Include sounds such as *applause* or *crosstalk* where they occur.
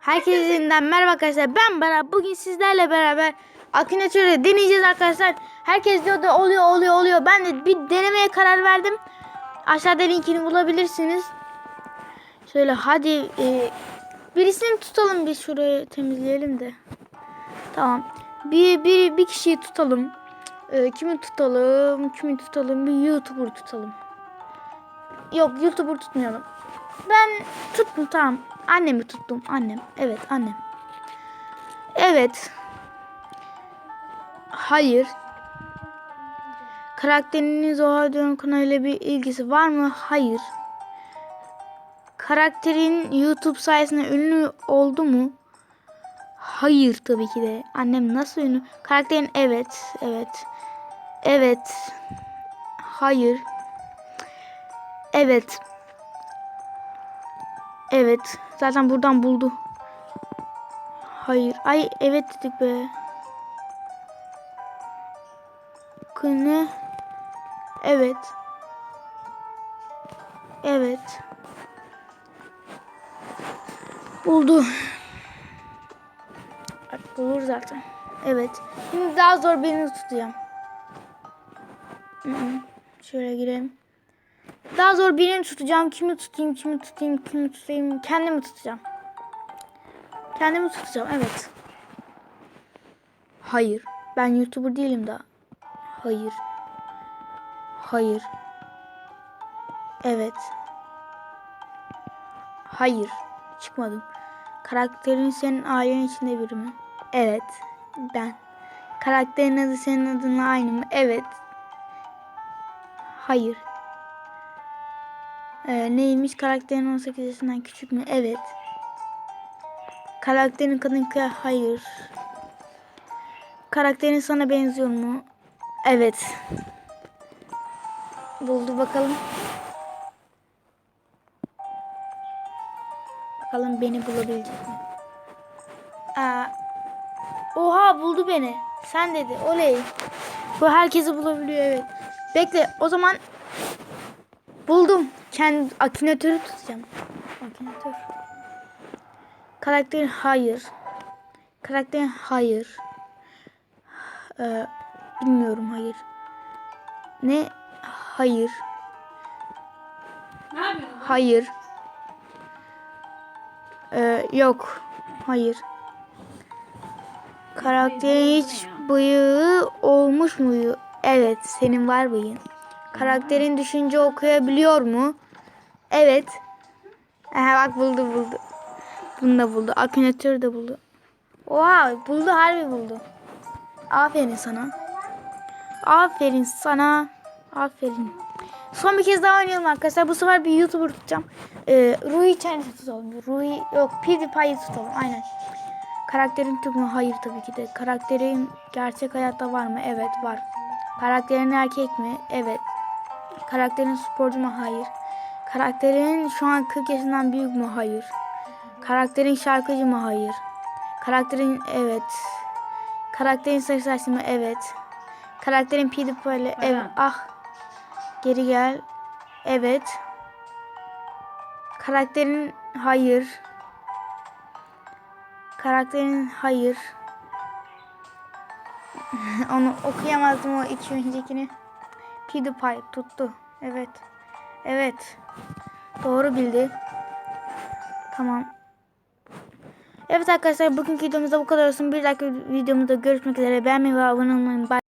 Herkesinden merhaba arkadaşlar. Ben Berat. Bugün sizlerle beraber Akinator'u deneyeceğiz arkadaşlar. Herkes diyor da oluyor oluyor oluyor. Ben de bir denemeye karar verdim. Aşağıda linkini bulabilirsiniz. Şöyle hadi e, birisini tutalım bir şurayı temizleyelim de. Tamam. Bir, bir, bir kişiyi tutalım. E, kimi tutalım? Kimi tutalım? Bir YouTuber tutalım. Yok YouTuber tutmayalım. Ben tuttum tamam. Annemi tuttum. Annem. Evet annem. Evet. Hayır. Karakteriniz o Hadron kanalıyla bir ilgisi var mı? Hayır. Karakterin YouTube sayesinde ünlü oldu mu? Hayır tabii ki de. Annem nasıl ünlü? Karakterin evet. Evet. Evet. Hayır. Evet. Evet. Zaten buradan buldu. Hayır. Ay evet dedik be. Kını. Evet. Evet. Buldu. Bak, Bulur zaten. Evet. Şimdi daha zor birini tutacağım. Şöyle girelim. Daha zor birini tutacağım. Kimi tutayım, kimi tutayım, kimi tutayım. Kendimi tutacağım. Kendimi tutacağım, evet. Hayır. Ben YouTuber değilim daha. Hayır. Hayır. Evet. Hayır. Çıkmadım. Karakterin senin ailen içinde biri mi? Evet. Ben. Karakterin adı senin adınla aynı mı? Evet. Hayır. Ee, neymiş? Karakterin 18 yaşından küçük mü? Evet. Karakterin kadın kıya hayır. Karakterin sana benziyor mu? Evet. Buldu bakalım. Bakalım beni bulabilecek mi? Aa, oha buldu beni. Sen dedi. Oley. Bu herkesi bulabiliyor evet. Bekle o zaman buldum. Kendi akinatörü tutacağım. Akinatör. Karakterin hayır. Karakterin hayır. Ee, bilmiyorum hayır. Ne? Hayır. Ne yapıyorsun? Hayır. Ee, yok. Hayır. Karakterin hiç bıyığı olmuş mu? Evet, senin var bıyığın. Karakterin düşünce okuyabiliyor mu? Evet. Aha bak buldu buldu. Bunu da buldu. Akünatör de buldu. Oha buldu harbi buldu. Aferin sana. Aferin sana. Aferin. Son bir kez daha oynayalım arkadaşlar. Bu sefer bir YouTuber tutacağım. Ee, Rui Challenge'ı tutalım. Rui yok PewDiePie'yi tutalım. Aynen. Karakterin tüm mü? Hayır tabii ki de. Karakterin gerçek hayatta var mı? Evet var. Karakterin erkek mi? Evet. Karakterin sporcu mu? Hayır. Karakterin şu an 40 yaşından büyük mü? Hayır. Karakterin şarkıcı mı? Hayır. Karakterin evet. Karakterin sarı saçlı mı? Evet. Karakterin PewDiePie'li evet. Ah. Geri gel. Evet. Karakterin hayır. Karakterin hayır. *laughs* Onu okuyamazdım o iki öncekini. PewDiePie tuttu. Evet. Evet. Doğru bildi. Tamam. Evet arkadaşlar bugünkü videomuzda bu kadar olsun. Bir dahaki videomuzda görüşmek üzere. Beğenmeyi ve abone olmayı. Bye.